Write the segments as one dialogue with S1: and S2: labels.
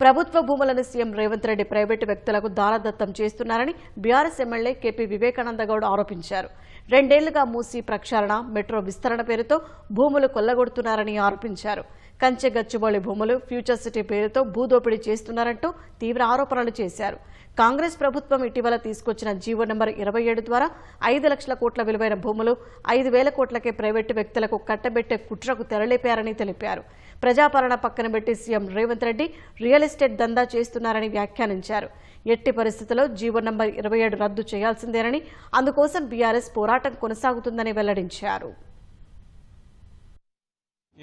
S1: ప్రభుత్వ భూములను CM Revanth Reddy private వ్యక్తులకు దారదత్తం చేస్తున్నారని BRS MLA KP Vivekananda Goud ఆరోపించారు. రెండేళ్ళుగా మూసి ప్రక్షాళన మెట్రో విస్తరణ పేరుతో భూములు కొల్లగొడుతున్నారని ఆరోపించారు. కంచె గచ్చిబౌలి భూములు ఫ్యూచర్ సిటీ పేరుతో భూదోపిడీ చేస్తున్నారంటూ తీవ్ర ఆరోపణలు చేశారు. కాంగ్రెస్ ప్రభుత్వం ఇటీవల తీసుకొచ్చిన జీవో నెంబర్ ఇరవై ఏడు ద్వారా ఐదు లక్షల కోట్ల విలువైన భూములు ఐదు వేల కోట్లకే ప్రైవేటు వ్యక్తులకు కట్టబెట్టే కుట్రకు తెరలేపారని తెలిపారు. ప్రజాపాలన పక్కన పెట్టి CM Revanth Reddy real estate దందా చేస్తున్నారని వ్యాఖ్యానించారు. ఎట్టి పరిస్థితుల్లో జీవో నంబర్ ఇరవై ఏడు రద్దు చేయాల్సిందేనని అందుకోసం బీఆర్ఎస్ పోరాటం కొనసాగుతుందని వెల్లడించారు.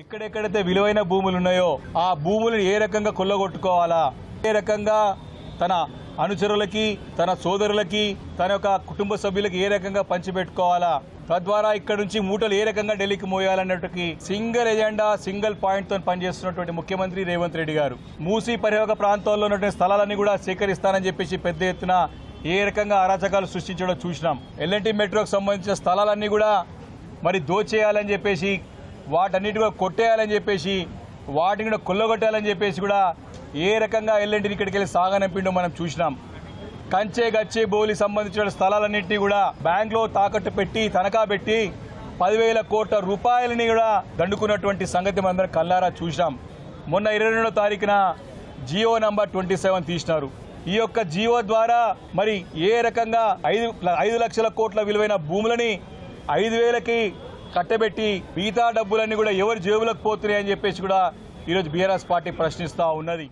S2: ఎక్కడెక్కడైతే విలువైన భూములు ఉన్నాయో ఆ భూములను ఏ రకంగా కొల్లగొట్టుకోవాలా? ఏ రకంగా తన అనుచరులకి తన సోదరులకి తన యొక్క కుటుంబ సభ్యులకి ఏ రకంగా పంచిపెట్టుకోవాలా? తద్వారా ఇక్కడ నుంచి మూటలు ఏ రకంగా ఢిల్లీకి మోయాలన్నట్టుకి సింగిల్ ఎజెండా సింగిల్ పాయింట్తో పనిచేస్తున్నటువంటి ముఖ్యమంత్రి రేవంత్ రెడ్డి గారు. మూసీ పరివాహక ప్రాంతాల్లో ఉన్నటువంటి స్థలాలన్నీ కూడా సేకరిస్తానని చెప్పేసి పెద్ద ఎత్తున ఏ రకంగా అరాచకాలు సృష్టించడం చూసినాం. ఎల్ఎన్టీ మెట్రోకి సంబంధించిన స్థలాలన్నీ కూడా మరి దోచేయాలని చెప్పేసి వాటన్నిటి కూడా కొట్టేయాలని చెప్పేసి వాటిని కూడా కొల్లగొట్టాలని చెప్పేసి కూడా ఏ రకంగా ఎల్ఎన్టీని ఇక్కడికి వెళ్ళి సాగనంపిండో మనం చూసినాం. కంచే గచ్చే బోలి సంబంధించిన స్థలాలన్నింటినీ కూడా బ్యాంక్లో తాకట్టు పెట్టి తనఖా పెట్టి పదివేల కోట్ల రూపాయలని కూడా దండుకున్నటువంటి సంగతి మనందరం కల్లారా చూసినాం. మొన్న ఇరవై రెండో తారీఖున జియో నంబర్ ట్వంటీ సెవెన్ తీసినారు. ఈ యొక్క జియో ద్వారా మరి ఏ రకంగా ఐదు ఐదు లక్షల కోట్ల విలువైన భూములని ఐదు వేలకి కట్టబెట్టి మిగతా డబ్బులన్నీ కూడా ఎవరి జేబులకు పోతున్నాయని చెప్పేసి కూడా ఈరోజు బీఆర్ఎస్ పార్టీ ప్రశ్నిస్తూ ఉన్నది.